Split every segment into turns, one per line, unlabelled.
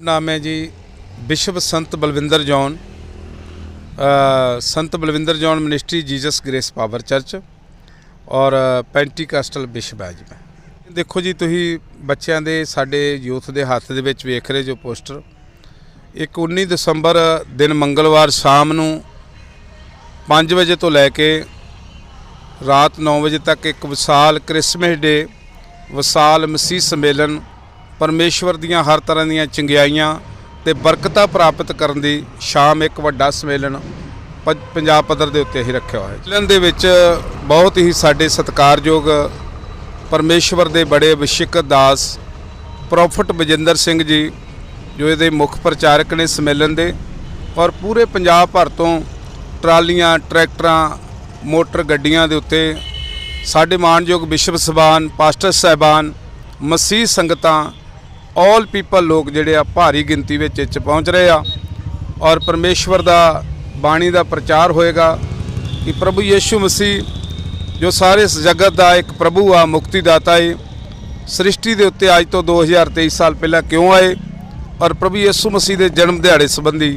ਨਾਮ ਹੈ ਜੀ ਵਿਸ਼ਵ Sant Balwinder John Sant Balwinder John ministry Jesus grace power church ਔਰ ਪੈਂਟੀਕਾਸਟਲ ਬਿਸ਼ਪ ਹੈ ਜੀ ਮੈਂ। ਦੇਖੋ ਜੀ, ਤੁਸੀਂ ਬੱਚਿਆਂ ਦੇ, ਸਾਡੇ ਯੂਥ ਦੇ ਹੱਥ ਦੇ ਵਿੱਚ ਵੇਖ ਰਹੇ ਜੋ ਪੋਸਟਰ। ਇੱਕ 19 ਦਸੰਬਰ ਦਿਨ ਮੰਗਲਵਾਰ ਸ਼ਾਮ ਨੂੰ 5 ਵਜੇ ਤੋਂ ਲੈ ਕੇ ਰਾਤ 9 ਵਜੇ ਤੱਕ ਇੱਕ ਵਿਸ਼ਾਲ ਕ੍ਰਿਸਮਸ ਡੇ, ਵਿਸ਼ਾਲ ਮਸੀਹ ਸੰਮੇਲਨ ਪਰਮੇਸ਼ਵਰ ਦੀਆਂ ਹਰ ਤਰ੍ਹਾਂ ਦੀਆਂ ਚੰਗਿਆਈਆਂ ਤੇ ਬਰਕਤਾਂ ਪ੍ਰਾਪਤ ਕਰਨ ਦੀ ਸ਼ਾਮ ਇੱਕ ਵੱਡਾ ਸੰਮੇਲਨ ਪ- ਪੰਜਾਬ ਪੱਧਰ ਦੇ ਉੱਤੇ ਹੀ ਰੱਖਿਆ ਹੋਇਆ ਹੈ। ਸੰਮੇਲਨ ਦੇ ਵਿੱਚ ਬਹੁਤ ਹੀ ਸਾਡੇ ਸਤਿਕਾਰਯੋਗ ਪਰਮੇਸ਼ਵਰ ਦੇ ਬੜੇ ਅਭਿਸ਼ੇਕ ਦਾਸ ਪ੍ਰੋਫਟ ਬਜਿੰਦਰ ਸਿੰਘ ਜੀ, ਜੋ ਇਹਦੇ ਮੁੱਖ ਪ੍ਰਚਾਰਕ ਨੇ ਸੰਮੇਲਨ ਦੇ ਔਰ ਪੂਰੇ ਪੰਜਾਬ ਭਰ ਤੋਂ ਟਰਾਲੀਆਂ, ਟਰੈਕਟਰਾਂ, ਮੋਟਰ ਗੱਡੀਆਂ ਦੇ ਉੱਤੇ ਸਾਡੇ ਮਾਨਯੋਗ ਵਿਸ਼ਵ ਸਭਾਨ, ਪਾਸਟਰ ਸਹਿਬਾਨ, ਮਸੀਹ ਸੰਗਤਾਂ ਆਲ ਪੀਪਲ ਲੋਕ ਜਿਹੜੇ ਆ ਭਾਰੀ ਗਿਣਤੀ ਵਿੱਚ ਇਹ 'ਚ ਪਹੁੰਚ ਰਹੇ ਆ ਔਰ ਪਰਮੇਸ਼ਵਰ ਦਾ ਬਾਣੀ ਦਾ ਪ੍ਰਚਾਰ ਹੋਏਗਾ ਕਿ ਪ੍ਰਭੂ ਯੀਸ਼ੂ ਮਸੀਹ, ਜੋ ਸਾਰੇ ਇਸ ਜਗਤ ਦਾ ਇੱਕ ਪ੍ਰਭੂ ਆ ਮੁਕਤੀ ਦਾਤਾ ਏ, ਸ੍ਰਿਸ਼ਟੀ ਦੇ ਉੱਤੇ ਅੱਜ ਤੋਂ 2023 ਸਾਲ ਪਹਿਲਾਂ ਕਿਉਂ ਆਏ ਔਰ ਪ੍ਰਭੂ ਯਿਸੂ ਮਸੀਹ ਦੇ ਜਨਮ ਦਿਹਾੜੇ ਸੰਬੰਧੀ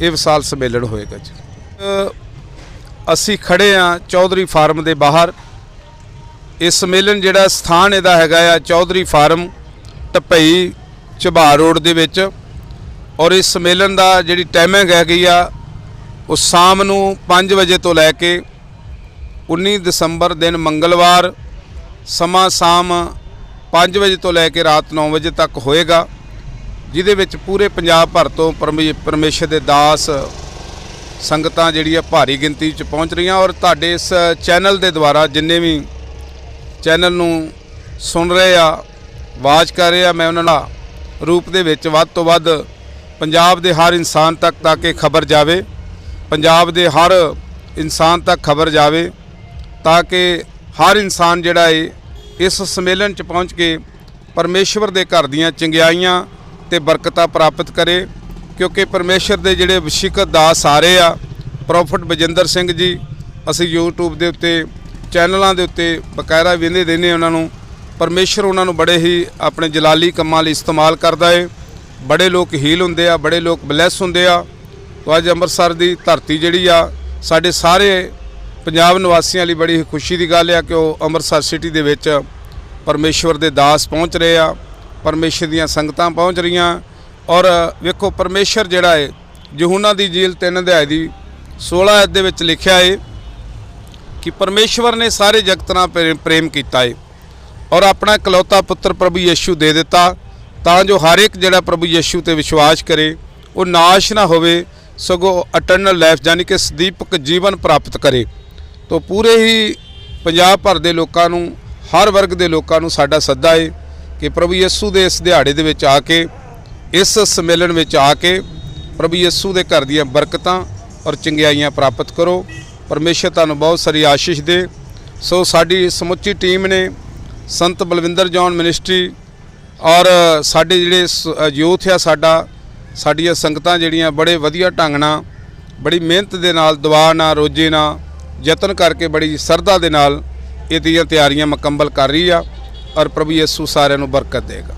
ਇਹ ਵਿਸਾਲ ਸੰਮੇਲਨ ਹੋਏਗਾ ਜੀ। ਅਸੀਂ ਖੜੇ ਆ ਚੌਧਰੀ ਫਾਰਮ ਦੇ ਬਾਹਰ। ਇਹ ਸੰਮੇਲਨ ਜਿਹੜਾ ਸਥਾਨ ਇਹਦਾ ਹੈਗਾ ਆ ਚੌਧਰੀ ਫਾਰਮ ਟਪਈ ਝਬਾਰ ਰੋਡ ਦੇ ਵਿੱਚ ਔਰ ਇਸ ਸੰਮੇਲਨ ਦਾ ਜਿਹੜੀ ਟਾਈਮਿੰਗ ਹੈਗੀ ਆ, ਉਹ ਸ਼ਾਮ ਨੂੰ 5 ਵਜੇ ਤੋਂ ਲੈ ਕੇ 19 ਦਸੰਬਰ ਦਿਨ ਮੰਗਲਵਾਰ ਸਮਾਂ ਸ਼ਾਮ 5 ਵਜੇ ਤੋਂ ਲੈ ਕੇ ਰਾਤ 9 ਵਜੇ ਤੱਕ ਹੋਏਗਾ, ਜਿਹਦੇ ਵਿੱਚ ਪੂਰੇ ਪੰਜਾਬ ਭਰ ਤੋਂ ਪਰਮੇ- ਪਰਮੇਸ਼ਰ ਦੇ ਦਾਸ ਸੰਗਤਾਂ ਜਿਹੜੀਆਂ ਭਾਰੀ ਗਿਣਤੀ 'ਚ ਪਹੁੰਚ ਰਹੀਆਂ ਔਰ ਤੁਹਾਡੇ ਇਸ ਚੈਨਲ ਦੇ ਦੁਆਰਾ ਜਿੰਨੇ ਵੀ ਚੈਨਲ ਨੂੰ ਸੁਣ ਰਹੇ ਆ, ਆਵਾਜ਼ ਕਰ ਰਹੇ ਆ, ਮੈਂ ਉਹਨਾਂ ਦਾ ਰੂਪ ਦੇ ਵਿੱਚ ਵੱਧ ਤੋਂ ਵੱਧ ਪੰਜਾਬ ਦੇ ਹਰ ਇਨਸਾਨ ਤੱਕ ਤਾਂ ਕਿ ਖਬਰ ਜਾਵੇ, ਪੰਜਾਬ ਦੇ ਹਰ ਇਨਸਾਨ ਤੱਕ ਖਬਰ ਜਾਵੇ, ਤਾਂ ਕਿ ਹਰ ਇਨਸਾਨ ਜਿਹੜਾ ਏ, ਇਸ ਸੰਮੇਲਨ 'ਚ ਪਹੁੰਚ ਕੇ ਪਰਮੇਸ਼ਵਰ ਦੇ ਘਰ ਦੀਆਂ ਚੰਗਿਆਈਆਂ ਤੇ ਬਰਕਤਾਂ ਪ੍ਰਾਪਤ ਕਰੇ, ਕਿਉਂਕਿ ਪਰਮੇਸ਼ਰ ਦੇ ਜਿਹੜੇ ਅਭਿਸ਼ੇਕਤ ਦਾਸ ਆ ਆ, ਪ੍ਰੋਫਟ ਬਜਿੰਦਰ ਸਿੰਘ ਜੀ, ਅਸੀਂ YouTube ਦੇ ਉੱਤੇ, ਚੈਨਲਾਂ ਦੇ ਉੱਤੇ ਬਕਾਇਦਾ ਵਿੰਦੇ ਦਿੰਦੇ ਉਹਨਾਂ ਨੂੰ ਪਰਮੇਸ਼ਰ ਉਹਨਾਂ ਨੂੰ ਬੜੇ ਹੀ ਆਪਣੇ ਜਲਾਲੀ ਕੰਮਾਂ ਲਈ ਇਸਤੇਮਾਲ ਕਰਦਾ ਏ। ਬੜੇ ਲੋਕ ਹੀਲ ਹੁੰਦੇ ਆ, ਬੜੇ ਲੋਕ ਬਲੈਸ ਹੁੰਦੇ ਆ। ਤੋ ਅੱਜ ਅੰਮ੍ਰਿਤਸਰ ਦੀ ਧਰਤੀ ਜਿਹੜੀ ਆ, ਸਾਡੇ ਸਾਰੇ ਪੰਜਾਬ ਨਿਵਾਸੀਆਂ ਲਈ ਬੜੀ ਹੀ ਖੁਸ਼ੀ ਦੀ ਗੱਲ ਆ ਕਿ ਉਹ ਅੰਮ੍ਰਿਤਸਰ ਸਿਟੀ ਦੇ ਵਿੱਚ ਪਰਮੇਸ਼ਵਰ ਦੇ ਦਾਸ ਪਹੁੰਚ ਰਹੇ ਆ। ਪਰਮੇਸ਼ਰ ਦੀਆਂ ਸੰਗਤਾਂ ਪਹੁੰਚ ਰਹੀਆਂ। ਔਰ ਵੇਖੋ, ਪਰਮੇਸ਼ਰ ਜਿਹੜਾ ਏ, ਯਹੂਨਾ ਦੀ ਜੀਲ 3 ਅਧਿਆਇ ਦੀ 16 ਅਧ ਦੇ ਵਿੱਚ ਲਿਖਿਆ ਏ ਕਿ ਪਰਮੇਸ਼ਵਰ ਨੇ ਸਾਰੇ ਜਗਤ ਨਾਲ ਪ੍ਰੇਮ- ਪ੍ਰੇਮ ਕੀਤਾ ਏ। ਔਰ ਆਪਣਾ ਇਕਲੌਤਾ ਪੁੱਤਰ ਪ੍ਰਭੂ ਯੀਸ਼ੂ ਦੇ ਦਿੱਤਾ, ਤਾਂ ਜੋ ਹਰ ਇੱਕ ਜਿਹੜਾ ਪ੍ਰਭੂ ਯੀਸ਼ੂ ਤੇ ਵਿਸ਼ਵਾਸ ਕਰੇ, ਉਹ ਨਾਸ਼ ਨਾ ਹੋਵੇ, ਸਗੋਂ ਅਟਰਨਲ ਲਾਈਫ ਯਾਨੀ ਕਿ ਸਦੀਪਕ ਜੀਵਨ ਪ੍ਰਾਪਤ ਕਰੇ। ਤੋਂ ਪੂਰੇ ਹੀ ਪੰਜਾਬ ਭਰ ਦੇ ਲੋਕਾਂ ਨੂੰ, ਹਰ ਵਰਗ ਦੇ ਲੋਕਾਂ ਨੂੰ ਸਾਡਾ ਸੱਦਾ ਏ ਕਿ ਪ੍ਰਭੂ ਯੀਸ਼ੂ ਦੇ ਇਸ ਦਿਹਾੜੇ ਦੇ ਵਿੱਚ ਆ ਕੇ, ਇਸ ਸੰਮੇਲਨ ਵਿੱਚ ਆ ਕੇ ਪ੍ਰਭੂ ਯੀਸ਼ੂ ਦੇ ਘਰ ਦੀਆਂ ਬਰਕਤਾਂ ਔਰ ਚੰਗਿਆਈਆਂ ਪ੍ਰਾਪਤ ਕਰੋ। ਪਰਮੇਸ਼ਰ ਤੁਹਾਨੂੰ ਬਹੁਤ ਸਾਰੀ ਆਸ਼ੀਸ਼ ਦੇ। ਸੋ ਸਾਡੀ ਸਮੁੱਚੀ ਟੀਮ ਨੇ ਸੰਤ ਬਲਵਿੰਦਰ ਜੌਨ ਮਿਨਿਸਟਰੀ ਔਰ ਸਾਡੇ ਜਿਹੜੇ ਯੂਥ ਆ ਸਾਡਾ, ਸਾਡੀਆਂ ਸੰਗਤਾਂ ਜਿਹੜੀਆਂ ਬੜੇ ਵਧੀਆ ਢੰਗ ਨਾਲ, ਬੜੀ ਮਿਹਨਤ ਦੇ ਨਾਲ ਦੁਆ ਨਾਲ, ਰੋਜੇ ਨਾਲ, ਯਤਨ ਕਰਕੇ ਬੜੀ ਸਰਦਾ ਦੇ ਨਾਲ ਇਹਦੀਆਂ ਤਿਆਰੀਆਂ ਮੁਕੰਮਲ ਕਰ ਰਹੀ ਆ ਔਰ ਪ੍ਰਭੂ ਯਿਸੂ ਸਾਰਿਆਂ ਨੂੰ ਬਰਕਤ ਦੇਗਾ।